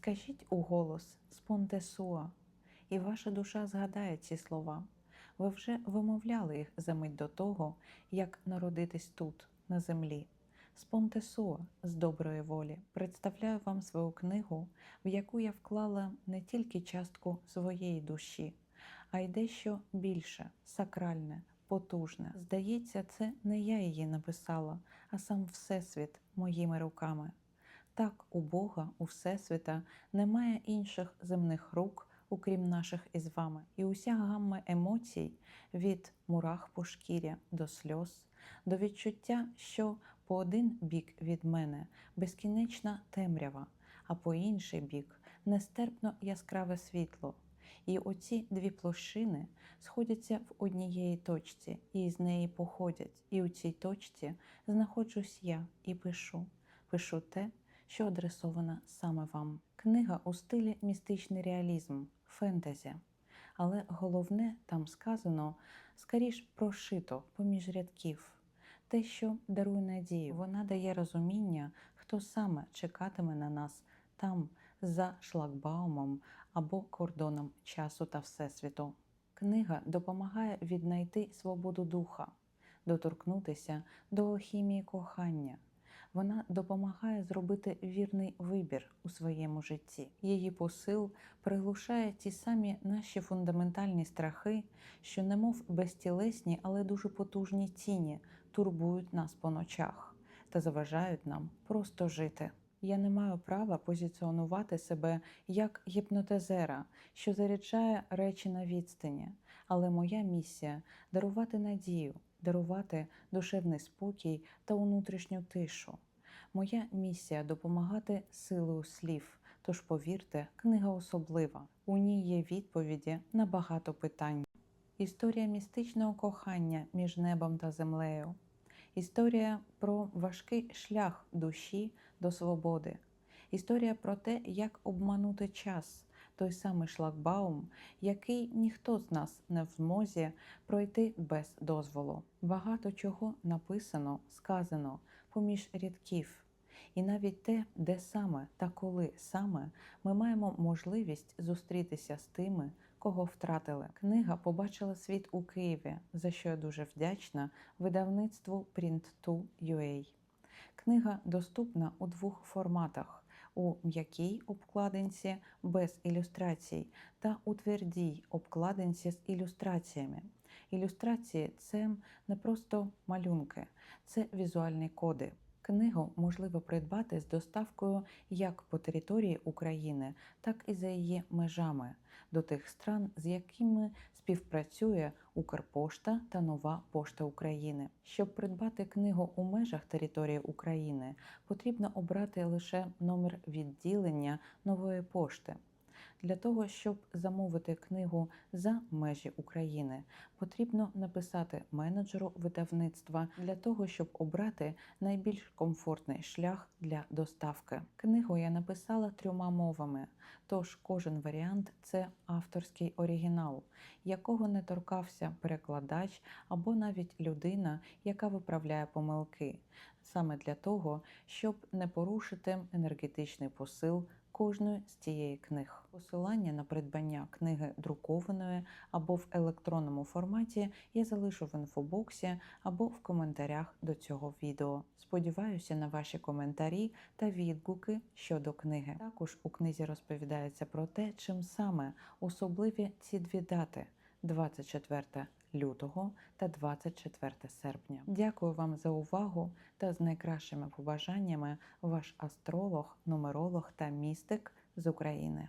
Скажіть у спонтесуа, і ваша душа згадає ці слова. Ви вже вимовляли їх за мить до того, як народитись тут, на землі. Спонтесуа з доброї волі представляю вам свою книгу, в яку я вклала не тільки частку своєї душі, а й дещо більше, сакральне, потужне. Здається, це не я її написала, а сам Всесвіт моїми руками. Так, у Бога, у Всесвіта немає інших земних рук, окрім наших із вами. І уся гамма емоцій від мурах по шкірі до сльоз, до відчуття, що по один бік від мене безкінечна темрява, а по інший бік нестерпно яскраве світло. І оці дві площини сходяться в однієї точці і з неї походять. І у цій точці знаходжусь я і пишу. Пишу те, що адресовано саме вам. Книга у стилі містичний реалізм, фентезі. Але головне там сказано скоріш прошито поміж рядків. Те, що дарує надію, вона дає розуміння, хто саме чекатиме на нас там, за шлагбаумом або кордоном часу та всесвіту. Книга допомагає віднайти свободу духа, доторкнутися до алхімії кохання. Вона допомагає зробити вірний вибір у своєму житті. Її посил приглушає ті самі наші фундаментальні страхи, що, немов безтілесні, але дуже потужні тіні, турбують нас по ночах та заважають нам просто жити. Я не маю права позиціонувати себе як гіпнотизера, що заряджає речі на відстані, але моя місія дарувати надію, дарувати душевний спокій та внутрішню тишу. Моя місія допомагати силою слів. Тож повірте, книга особлива. У ній є відповіді на багато питань. Історія містичного кохання між небом та землею. Історія про важкий шлях душі до свободи. Історія про те, як обманути час, той самий шлагбаум, який ніхто з нас не в змозі пройти без дозволу. Багато чого написано, сказано поміж рядків. І навіть те, де саме та коли саме ми маємо можливість зустрітися з тими, кого втратили. Книга побачила світ у Києві, за що я дуже вдячна видавництву Print2UA. Книга доступна у двох форматах: у м'якій обкладинці без ілюстрацій та у твердій обкладинці з ілюстраціями. Ілюстрації це не просто малюнки, це візуальні коди. Книгу можливо придбати з доставкою як по території України, так і за її межами до тих стран, з якими співпрацює Укрпошта та Нова Пошта України. Щоб придбати книгу у межах території України, потрібно обрати лише номер відділення нової пошти. Для того, щоб замовити книгу за межі України, потрібно написати менеджеру видавництва для того, щоб обрати найбільш комфортний шлях для доставки. Книгу я написала трьома мовами, тож кожен варіант це авторський оригінал, якого не торкався перекладач або навіть людина, яка виправляє помилки, саме для того, щоб не порушити енергетичний посил кожної з цієї книг. Посилання на придбання книги друкованої або в електронному форматі я залишу в інфобоксі або в коментарях до цього відео. Сподіваюся на ваші коментарі та відгуки щодо книги. Також у книзі розповідається про те, чим саме особливі ці дві дати 24 лютого та 24 серпня. Дякую вам за увагу та з найкращими побажаннями ваш астролог, нумеролог та містик з України.